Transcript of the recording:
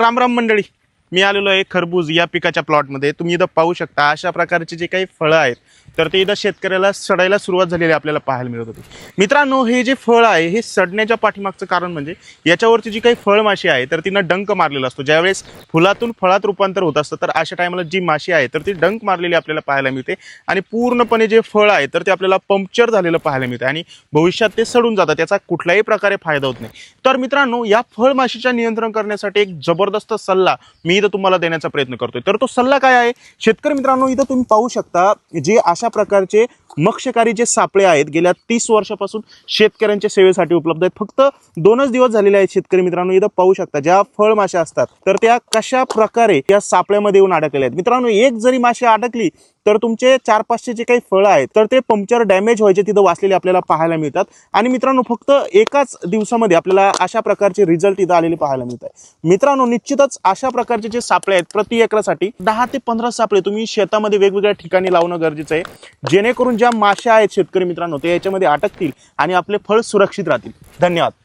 राम राम मंडळी. मी आलेलो आहे खरबूज या पिकाच्या प्लॉटमध्ये. तुम्ही इथं पाहू शकता अशा प्रकारचे जे काही फळं आहेत तर ते इथं शेतकऱ्याला सडायला सुरुवात झालेली आपल्याला पाहायला मिळत होती. मित्रांनो हे जे फळ आहे हे सडण्याच्या पाठीमागचं कारण म्हणजे याच्यावरची जी काही फळमाशी आहे तर तिनं डंक मारलेला असतो. ज्यावेळेस फुलातून फळात रूपांतर होत असतं तर अशा टायमाला जी माशी आहे तर ती डंक मारलेली आपल्याला पाहायला मिळते. आणि पूर्णपणे जे फळ आहे तर ते आपल्याला पंक्चर झालेलं पाहायला मिळते. आणि भविष्यात ते सडून जातं त्याचा कुठल्याही प्रकारे फायदा होत नाही. तर मित्रांनो या फळमाशीच्या नियंत्रण करण्यासाठी एक जबरदस्त सल्ला मी इथं तुम्हाला देण्याचा प्रयत्न करतोय. तर तो सल्ला काय आहे? शेतकरी मित्रांनो इथं तुम्ही पाहू शकता जे अशा प्रकारचे मक्षकारी जे सापळे आहेत गेल्या तीस वर्षापासून शेतकऱ्यांच्या सेवेसाठी उपलब्ध आहेत. फक्त दोनच दिवस झालेले आहेत शेतकरी मित्रांनो इथं पाहू शकता ज्या फळमाशा असतात तर त्या कशा प्रकारे या सापळ्यामध्ये येऊन अडकलेल्या आहेत. मित्रांनो एक जरी माशी अडकली तर तुमचे चार पाचशे जे काही फळं आहेत तर ते पंक्चर डॅमेज व्हायचे तिथं वाचलेले आपल्याला पाहायला मिळतात. आणि मित्रांनो फक्त एकाच दिवसामध्ये आपल्याला अशा प्रकारचे रिझल्ट इथं आलेले पाहायला मिळत आहे मित्रांनो निश्चितच अशा प्रकारचे जे सापळे आहेत प्रति एकरासाठी दहा ते पंधरा सापळे तुम्ही शेतामध्ये वेगवेगळ्या ठिकाणी लावणं गरजेचं आहे. जेणेकरून ज्या माशा आहेत शेतकरी मित्रांनो ते याच्यामध्ये अटकतील आणि आपले फळ सुरक्षित राहतील. धन्यवाद.